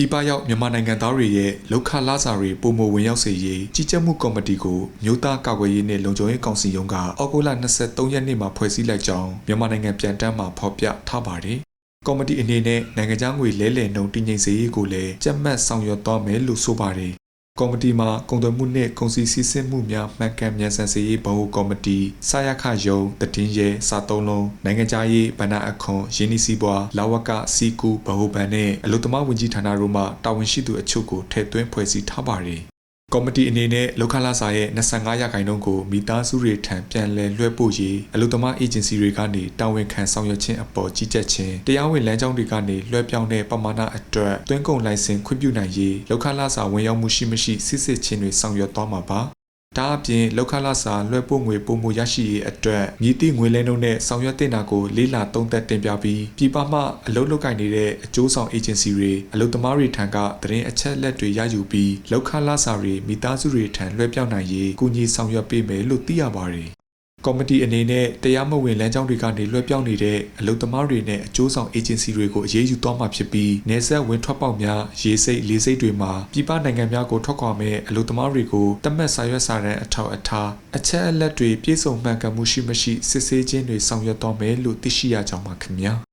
ပြည်ပရောက်မြန်မာနိုင်ငံသားတွေရဲ့လောက်ခလာစာတွေပုံမဝင်ရောက်စေရေးကြီးကြပ်မှုကော်မတီကိုမြို့သားကာကွယ်ရေးနဲ့လုံခြုံရေးကောင်စီရုံးကအောက်တိုဘာ23ရက်နေ့မှာဖွဲ့စည်းလိုက်ကြောင်းမြန်မာနိုင်ငံပြန်တမ်းမှာဖော်ပြထားပါတယ်။ကော်မတီအနေနဲ့နိုင်ငံခြားငွေလဲလှယ်နှုန်းတည်ငြိမ်စေရေးကိုလည်းကြက်မှတ်ဆောင်ရွက်သွားမယ်လို့ဆိုပါတယ်။ ကော်မတီမှာကုန်သွယ်မှုနှင့်ကုန်စည်စည်းစိမ်မှုများမှန်ကန်မြန်ဆန်စေရေးဗဟိုကော်မတီစာရခယုံတည်င်းရဲစာသုံးလုံးနိုင်ငံခြားရေးဗဏ္ဍာအခွန်ရင်းနှီးစည်းပွားလာဝကစီကူဗဟိုဘဏ်နဲ့အလုတ္တမဝင်ကြီးဌာနတို့မှတာဝန်ရှိသူအချို့ကိုထည့်သွင်းဖွဲ့စည်းထားပါတယ်။ ကော်မတီအနေနဲ့လောက်ခလာစာရဲ့25ရာခိုင်နှုန်းကိုမိသားစုတွေထံပြန်လည်လွှဲပို့ရေးအလုတ္တမအေဂျင်စီတွေကနေတာဝန်ခံဆောင်ရွက်ခြင်းအပေါ်ကြီးကြပ်ခြင်းတရားဝင်လမ်းကြောင်းတွေကနေလွှဲပြောင်းတဲ့ပမာဏအတွက်တွင်းကုန်လိုင်စင်ခွင့်ပြုနိုင်ရေးလောက်ခလာစာဝင်ရောက်မှုရှိမရှိစစ်စစ်ချင်းတွေဆောင်ရွက်သွားမှာပါ။ ဒါအပြင်လောက်ခလာစာလွှဲပို့ငွေပုံမှုရရှိရေးအတွက်မြည်သည့်ငွေလဲနှုန်းနဲ့ဆောင်ရွက်တင်တာကိုလေးလာသုံးသက်တင်ပြပြီးပြည်ပမှအလုပ်လုပ်ကိုင်နေတဲ့အကျိုးဆောင်အေဂျင်စီတွေအလုပ်သမားတွေထံကသတင်းအချက်အလက်တွေရယူပြီးလောက်ခလာစာတွေမိသားစုတွေထံလွှဲပြောင်းနိုင်ရေးကူညီဆောင်ရွက်ပေးမယ်လို့သိရပါတယ်။ ကော်မတီအနေနဲ့တရားမဝင်လမ်းကြောင်းတွေကနေလွှဲပြောင်းနေတဲ့အလုပ်သမားတွေနဲ့အကျိုးဆောင်အေဂျင်စီတွေကိုအရေးယူသွားမှာဖြစ်ပြီးနေဆက်ဝင်ထွက်ပေါက်များရေစိတ်လေးစိတ်တွေမှာပြည်ပနိုင်ငံများကိုထွက်ခွာမဲ့အလုပ်သမားတွေကိုတတ်မှတ်စာရွက်စာတမ်းအထောက်အထားအချက်အလက်တွေပြည့်စုံမှန်ကန်မှုရှိမရှိစစ်ဆေးခြင်းတွေဆောင်ရွက်သွားမယ်လို့သိရှိရကြောင်းပါခင်ဗျာ။